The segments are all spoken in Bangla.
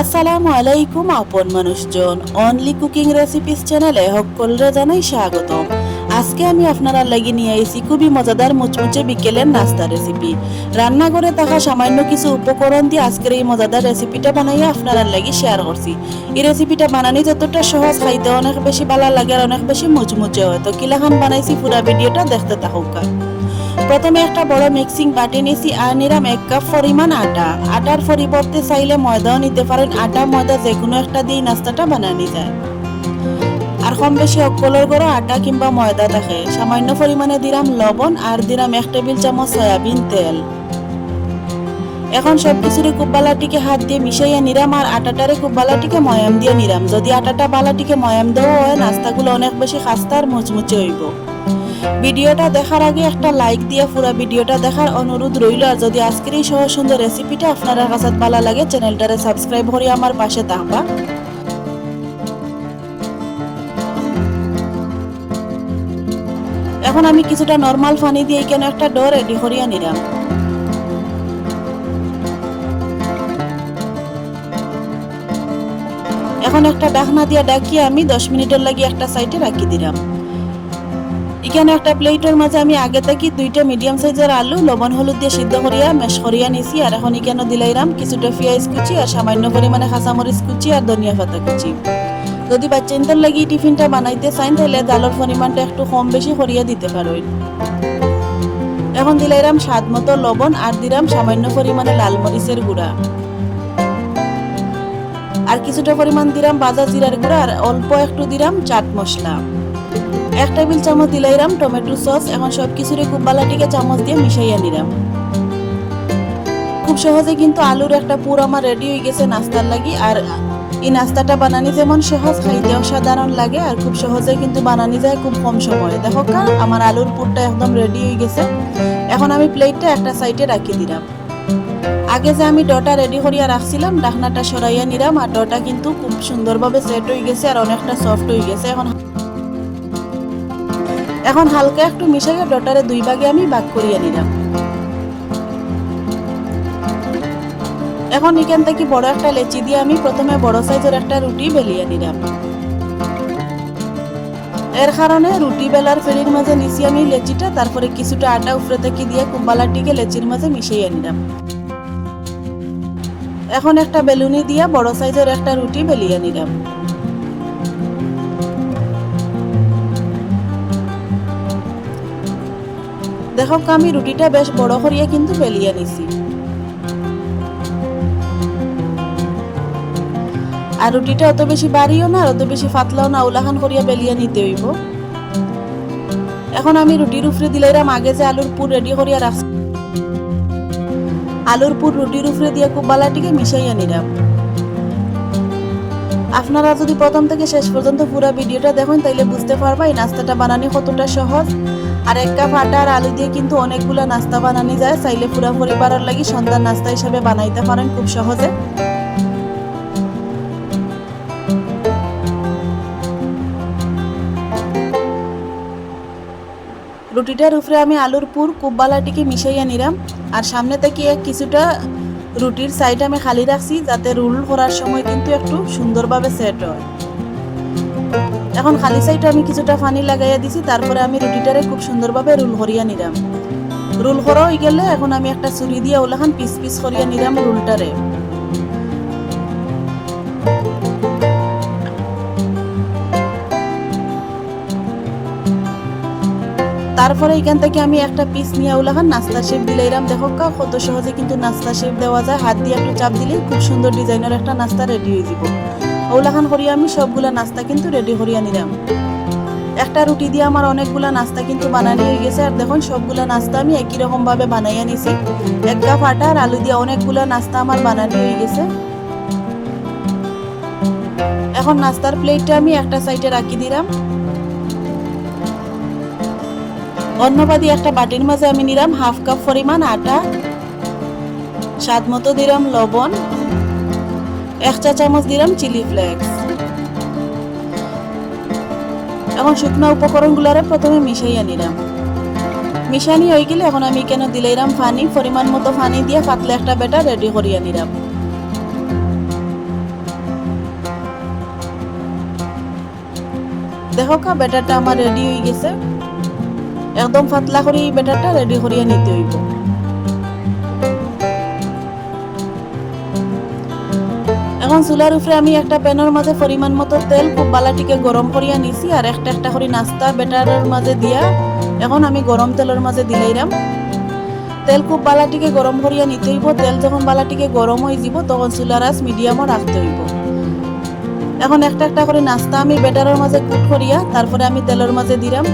আসসালামু আলাইকুম, আপন মানুষজন। অনলি কুকিং রেসিপিস চ্যানেলে সকলরে জানাই স্বাগতম। আজকে আমি আপনারা লাগি নিয়ে আইছি খুবই মজাদার মুচমুচে বিকেলের নাস্তা রেসিপি রান্নাঘরে থাকা সামান্য কিছু উপকরণ দিয়ে আজকের এই মজাদার রেসিপিটা বানাইয়া আপনারা লাগি শেয়ার করছি। এই রেসিপিটা বানানি যতটা সহজ, খাইতে অনেক বেশি ভালো লাগে আর অনেক বেশি মুচমুচে হয়। তো কিলাখান বানাইছি, পুরা ভিডিওটা দেখতে থাকুক। প্রথমে একটা বড় মিক্সিং বাটি নিছি আর নিলাম এক কাপ পরিমাণ আটা। আটার পরিবর্তে চাইলে ময়দাও নিতে পারেন। আটা, ময়দা যে কোনো একটা দিয়ে নাস্তাটা বানানি যায় আর কম বেশি অকলের গড়ো আটা কিংবা ময়দা থাকে সামান্য পরিমাণে দিলাম লবণ আর দিলাম এক টেবিল চামচ সয়াবিন তেল। এখন সব কিছুরই খুব বালাটিকে হাত দিয়ে মিশাইয়া নিরাম আর আটাটারে খুব বালাটিকে ময়াম দিয়ে নিরাম যদি আটাটা বালাটিকে ময়াম দেওয়া হয়, নাস্তাগুলো অনেক বেশি খাস্তা আর মুচমুচে হইব। ভিডিওটা দেখার আগে একটা লাইক দিয়ে পুরো ভিডিওটা দেখার অনুরোধ রইল, আর যদি আজকের এই সহজ সুন্দর রেসিপিটা আপনারা কাছে ভালো লাগে চ্যানেলটারে সাবস্ক্রাইব করে আমার পাশে থাকবা। এখন আমি কিছুটা নর্মাল পানি দিয়ে এখানে একটা ডো রেডি করিয়া নিলাম। এখন একটা ডাকনা দিয়ে ডাকিয়ে আমি দশ মিনিটের লাগি একটা সাইডে রাখি দিলাম। এখানে একটা প্লেটের মাঝে আমি আগে থেকে দুইটা মিডিয়াম সাইজের আলু, লবণ, হলুদ দিয়ে সিদ্ধ করিয়া মেশ করিয়া নিছি। আর এখন এখানে দিলাইরাম কিছুটা পেঁয়াজ কুচি আর সামান্য পরিমাণে কাঁচামরিচ কুচি আর ধনিয়া পাতা কুচি। যদি বাচ্চাদের লাগি টিফিনটা বানাইতে চান, তাহলে ডালের পরিমাণটা একটু কম বেশি করিয়া দিতে পারেন। এখন দিলাইরাম স্বাদ মতো লবণ আর দিলাম সামান্য পরিমাণে লাল মরিচের গুঁড়া। আর কিছুটা পরিমাণ দিলাম বাজা জিরার গুঁড়া আর অল্প একটু দিলাম চাট মশলা। এক টেবিল চামচ দিলাইরাম টমেটো সস এখন সব কিছুরই খুব বালাটিকে চামচ দিয়ে মিশাইয়া নিলাম। খুব সহজে কিন্তু আলুর একটা পুর আমার রেডি হয়ে গেছে নাস্তার লাগি, আর এই নাস্তাটা বানানি যেমন সহজ খাইতে অসাধারণ লাগে, আর খুব সহজে কিন্তু বানানি যায় খুব কম সময়ে। দেখো কা, আমার আলুর পুরটা একদম রেডি হয়ে গেছে। এখন আমি প্লেটটা একটা সাইডে রাখি দিলাম। আগে যে আমি ডটা রেডি করিয়া রাখছিলাম, ডাকনাটা সরাইয়া নিলাম, আর ডটা কিন্তু খুব সুন্দরভাবে সেট হয়ে গেছে, আর অনেকটা সফট হয়ে গেছে। এখন এখন হালকা একটু মিশাইয়া ডটারে দুই ভাগে আমি ভাগ করিয়ে নিলাম। এখন এখান থেকে বড় একটা লেচি দিয়ে আমি প্রথমে বড় সাইজের একটা রুটি বেলিয়ে নিলাম। এর কারণে রুটি বেলার ফেরির মাঝে নিচে আমি লেচিটা, তারপরে কিছুটা আটা উপরে থেকে দিয়ে কুম্বালাটিকে লেচির মাঝে মিশিয়ে নিলাম। এখন একটা বেলুনি দিয়া বড় সাইজের একটা রুটি বেলিয়ে নিলাম। দেখো আমি রুটিটা বেশ বড় করিয়া কিন্তু বেলিয়ে নিছি। আর রুটিটা অত বেশি বাড়িও না অত বেশি ফাতলাও না উলাখান করিয়া বেলিয়ে নিতে হইব। এখন আমি রুটির উপরে দিলাইরাম, আগে যে আলুর পুর রেডি করিয়া রাখছি, আলুর পুর রুটির উপরে দিয়ে খুব বালাটিকে মিশাইয়া নিলাম। আপনারা যদি প্রথম থেকে শেষ পর্যন্ত পুরো ভিডিওটা দেখেন, তাইলে বুঝতে পারবা এই নাস্তাটা বানানি কতটা সহজ। আর এক কাপ আটা আর আলু দিয়ে কিন্তু অনেকগুলো নাস্তা বানানি যায়, চাইলে পুরো পরিবারের লাগি সন্ধ্যার নাস্তা হিসাবে বানাইতে পারেন খুব সহজে। রুটিটার উপরে আমি আলুর পুর, কুব্বালাটিকে মিশাইয়া নিলাম। আর সামনে থেকে কিছুটা রুটির সাইড আমি খালি রাখছি যাতে রোল করার সময় কিন্তু একটু সুন্দরভাবে সেট হয়। এখন খালি সাইডে আমি কিছুটা পানি লাগাইয়া দিছি, তারপরে আমি রুটিটারে খুব সুন্দরভাবে রোল করিয়া নিলাম। রোল করা হয়ে গেলে এখন আমি একটা ছুরি দিয়ে ওলাখান পিস পিস করিয়া নিলাম রুলটারে তারপরে এখান থেকে আমি একটা পিস নিয়ে ওলাখান নাস্তা শেপ দিলাইরাম দেখো কা, কত সহজে কিন্তু নাস্তা শেপ দেওয়া যায়। হাত দিয়ে একটু চাপ দিলেই খুব সুন্দর ডিজাইনের একটা নাস্তা রেডি হয়ে যাব। ওলাখান করিয়া আমি সবগুলা নাস্তা কিন্তু রেডি করিয়া নিলাম। একটা রুটি দিয়ে আমার অনেকগুলা নাস্তা কিন্তু বানানি হয়ে গেছে। আর দেখুন, সবগুলা নাস্তা আমি একই রকম ভাবে বানাইয়া নিছি। এক কাপ আটা আর আলু দিয়ে অনেকগুলা নাস্তা আমার বানানি হয়ে গেছে। এখন নাস্তার প্লেটটা আমি একটা সাইডে রাখি দিলাম। অন্যবাদী একটা বাটির মাঝে আমি নিলাম হাফ কাপ পরিমাণ আটা, স্বাদ মতো দিলাম লবণ, এক চা চামচ দিলাম চিলি ফ্লেক্স। এখন শুকনো উপকরণগুলোরে প্রথমে মিশাইয়া নিলাম। মিশানি হয়ে গেলে এখন আমি কেন দিলাম ফানি, পরিমাণ মতো ফানি দিয়ে পাতলা একটা বেটা রেডি করিয়া নিলাম। দেখো কা বেটারটা আমার রেডি হয়ে গেছে। একদম পাতলা করে ব্যাটারটা রেডি করিয়া নিতে হইব এখন চুলার উপরে আমি একটা প্যানের মাঝে পরিমাণ মতো তেল খুব বালাটিকে গরম করিয়া নিছি আর একটা একটা করে নাস্তা ব্যাটারের মাঝে দিয়া। এখন আমি গরম তেলের মাঝে দিলাইরাম তেল খুব বালাটিকে গরম করিয়া নিতে হইব তেল যখন বালাটিকে গরম হয়ে যাব, তখন চুলার আঁচ মিডিয়ামও রাখতে হইব এখন একটা একটা করে নাস্তা আমি ব্যাটারের মাঝে কুট করিয়া তারপরে আমি তেলের মাঝে দিলাম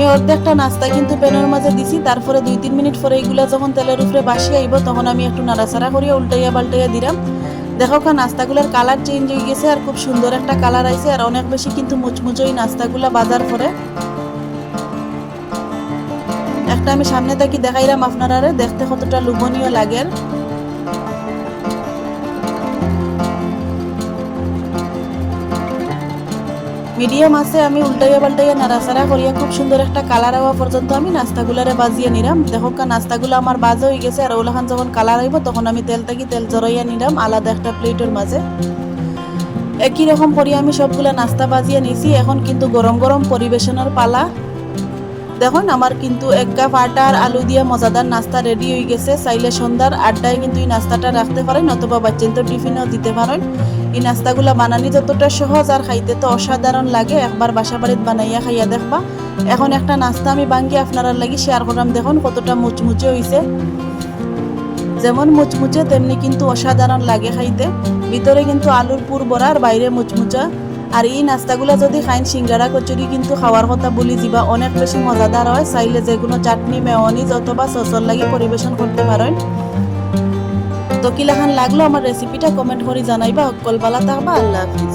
আমি অর্ধেকটা নাস্তা কিন্তু প্যানের মাঝে দিছি, তারপরে দুই তিন মিনিট পরে এইগুলা যখন তেলের উপরে বাসি আইব, তখন আমি একটু নাড়াচাড়া করিয়া উল্টাইয়া পাল্টাইয়া দিলাম। দেখো কা নাস্তাগুলোর কালার চেঞ্জ হয়ে গেছে আর খুব সুন্দর একটা কালার আইছে আর অনেক বেশি কিন্তু মুচমুচো এই নাস্তাগুলা বাজার পরে একটা আমি সামনে থাকি দেখাইলাম আপনারা দেখতে কতটা লোভনীয় লাগে মিডিয়াম আছে, আমি উল্টাইয়া পাল্টাইয়া নাড়াচাড়া করিয়া খুব সুন্দর একটা কালার হওয়া পর্যন্ত আমি নাস্তাগুলারে বাজিয়ে নিলাম দেখো নাস্তাগুলো আমার বাজে হয়ে গেছে, আর ওলাখান যখন কালার আইব তখন আমি তেল থাকি তেল জড়াইয়া নিলাম আলাদা একটা প্লেটের মাঝে। একই রকম করিয়া আমি সবগুলা নাস্তা বাজিয়ে নিছি, এখন কিন্তু গরম গরম পরিবেশনের পালা। দেখুন, আমার কিন্তু এক কাপ আটা আর আলু দিয়ে মজাদার নাস্তা রেডি হয়ে গেছে। চাইলে সন্ধ্যার আড্ডায় কিন্তু এই নাস্তাটা রাখতে পারেন, অথবা বাচ্চাদের তো টিফিনেও দিতে পারেন। এই নাস্তাগুলা বানানি যতটা সহজ আর খাইতে তো অসাধারণ লাগে, একবার বাসা বাড়িতে বানাইয়া খাইয়া দেখবা। এখন একটা নাস্তা আমি বাঙ্গি আপনারা লাগি শেয়ার করলাম দেখুন কতটা মুচমুচে হইছে। যেমন মুচমুচে, তেমনি কিন্তু অসাধারণ লাগে খাইতে। ভিতরে কিন্তু আলুর পুর বড়া আর বাইরে মুচমুচা। আর এই নাস্তাগুলো যদি খাইন সিঙ্গারা কচুরি কিন্তু খাওয়ার কথা বলি যাবা অনেক বেশি মজাদার হয়। চাইলে যে কোনো চাটনি, মেয়নিজ অথবা সসর লাগি পরিবেশন করতে পারেন। তো কিলাখান লাগল, আমার রেসিপিটা কমেন্ট করে জানাইবা। অকল বালা থাকবা, আল্লাহ হাফিজ।